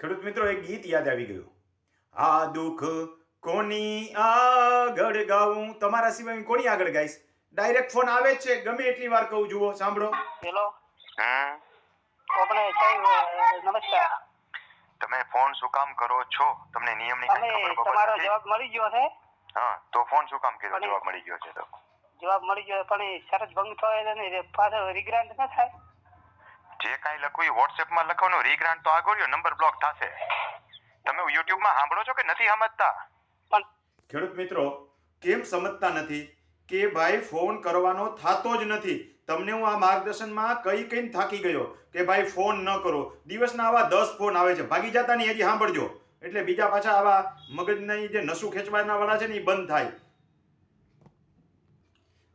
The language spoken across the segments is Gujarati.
ખેડૂત મિત્રો એક ગીત યાદ આવી ગયું. આ દુઃખ કોની આગળ ગાવું? તમારા સિવાય કોની આગળ ગાઈશ? ડાયરેક્ટ ફોન આવે છે. ગમે એટલી વાર કહું જુઓ સાંભળો. હેલો હા? આપણે નમસ્કાર. તમે ફોન શું કામ કરો છો? તમને નિયમની ખબર તમારો જવાબ મળી ગયો છે. હા તો ફોન શું કામ કર્યો? જવાબ મળી ગયો છે તો. જવાબ મળી ગયો પણ એ શરત ભંગ થયો એટલે પાછો રિગ્રાન્ટ ના થાય. જે કાંઈ લખવું એ વોટ્સએપમાં લખવાનું રીગ્રાન્ટ તો આગળ નંબર બ્લોક થશે. તમે યુટ્યુબમાં સાંભળો છો કે નથી સમજતા? પણ ખેડૂત મિત્રો કેમ સમજતા નથી કે ભાઈ ફોન કરવાનો થાતો જ નથી? તમને હું આ માર્ગદર્શનમાં કઈ કઈ થાકી ગયો કે ભાઈ ફોન ન કરો? દિવસના આવા દસ ફોન આવે છે. ભાગી જતા નહીં હજી સાંભળજો. એટલે બીજા પાછા આવા મગજની જે નસું ખેંચવાના વાળા છે ને એ બંધ થાય.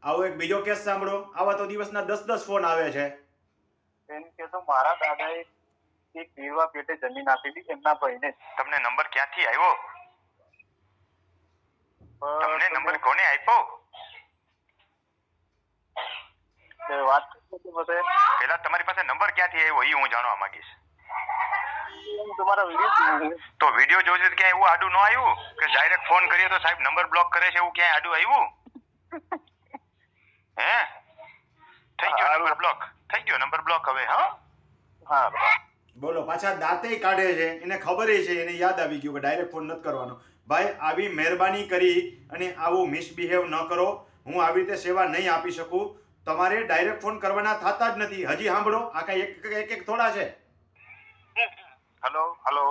આવો એક બીજો કેસ સાંભળો. આવા તો દિવસના દસ દસ ફોન આવે છે. એમ કે તો મારા દાદાએ એક પીરવા પેટે જમીન આપેલી એમના ભાઈને. તમને નંબર ક્યાંથી આવ્યો તમને નંબર કોને આપ્યો વાત પેલા તમારી પાસે નંબર ક્યાંથી આવ્યો એ હું જાણવા માંગીશ. હું તમારા વીડિયો જોઉં છું. તો વીડિયો જોજો ક્યાંય એવું આડું ન આવ્યું કે ડાયરેક્ટ ફોન કરીએ તો સાહેબ નંબર બ્લોક કરે છે એવું ક્યાંય આડું આવ્યું હે થઈ ગયો નંબર બ્લોક થઈ હવે હા? હા બરાબર. બોલો પાછા દાંતે કાઢે છે એને ખબર છે એને યાદ આવી ગયું કે ડાયરેક્ટ ફોન નથી કરવાનો. ભાઈ આવી મહેરબાની કરી અને આવું મિસબિહેવ ન કરો. હું આવી રીતે સેવા નહીં આપી શકું. તમારે ડાયરેક્ટ ફોન કરવાના થતા જ નથી. હજી સાંભળો આ કઈ એક એક એક થોડા છે. Hello hello.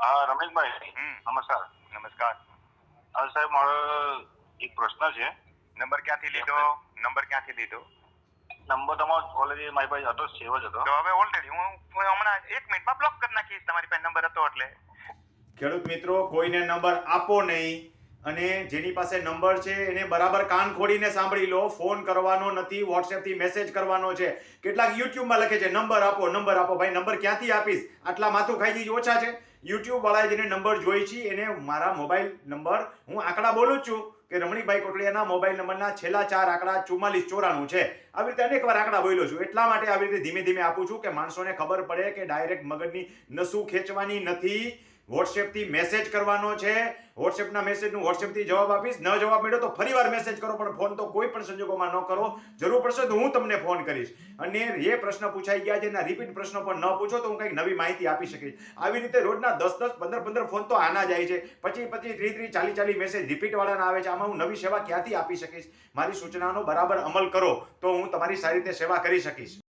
હા રમેશભાઈ. નમસ્કાર. નમસ્કાર. હા સાહેબ મારો એક પ્રશ્ન છે. નંબર ક્યાંથી લીધો? નંબર ક્યાંથી લીધો? નંબર તમારો ઓલરેડી મારી પાસે હતો સેવ જ હતો. હવે ઓલરેડી હું હમણાં એક મિનિટમાં બ્લોક કરી નાખીશ તમારી પાસે નંબર હતો એટલે. ખેડૂત મિત્રો કોઈને નંબર આપો નહીં. અને જેની પાસે નંબર છે, એને બરાબર કાન ખોડીને સાંભળી લો. ફોન કરવાનો નથી વોટ્સએપથી મેસેજ કરવાનો છે. કેટલાક યુટ્યુબમાં લખે છે, નંબર આપો નંબર આપો. ભાઈ, નંબર ક્યાંથી આપીશ? આટલા માથું ખાઈ જઈ ઓછા છે. યુટ્યુબ વાળાએ જેને નંબર જોઈ છે, એને મારા મોબાઈલ નંબર હું આંકડા બોલું છું કે રમણીભાઈ કોટડિયાના મોબાઈલ નંબરના છેલ્લા ચાર આંકડા ચુમ્માલીસ ચોરાણું છે. આવી રીતે અનેક વાર આંકડા બોલ્યો છું. એટલા માટે આવી રીતે ધીમે ધીમે આપું છું કે માણસોને ખબર પડે કે ડાયરેક્ટ મગજની નસું ખેંચવાની નથી. વોટ્સએપથી મેસેજ કરવાનો છે. વોટ્સએપના મેસેજનું વોટ્સએપથી જવાબ આપીશ. ન જવાબ મળ્યો તો ફરીવાર મેસેજ કરો, પણ ફોન તો કોઈ પણ સંજોગોમાં ન કરો. જરૂર પડશે તો હું તમને ફોન કરીશ. અને એ પ્રશ્ન પૂછાઈ ગયા છે એના રિપીટ પ્રશ્નો પણ ન પૂછો તો હું કંઈક નવી માહિતી આપી શકીશ. આવી રીતે રોજના દસ દસ, પંદર પંદર ફોન તો આના જાય છે. પછી પછી ત્રીસ ત્રીસ ચાલી ચાલી મેસેજ રિપીટ વાળાના આવે છે. આમાં હું નવી સેવા ક્યાંથી આપી શકીશ? મારી સૂચનાનો બરાબર અમલ કરો તો હું તમારી સારી રીતે સેવા કરી શકીશ.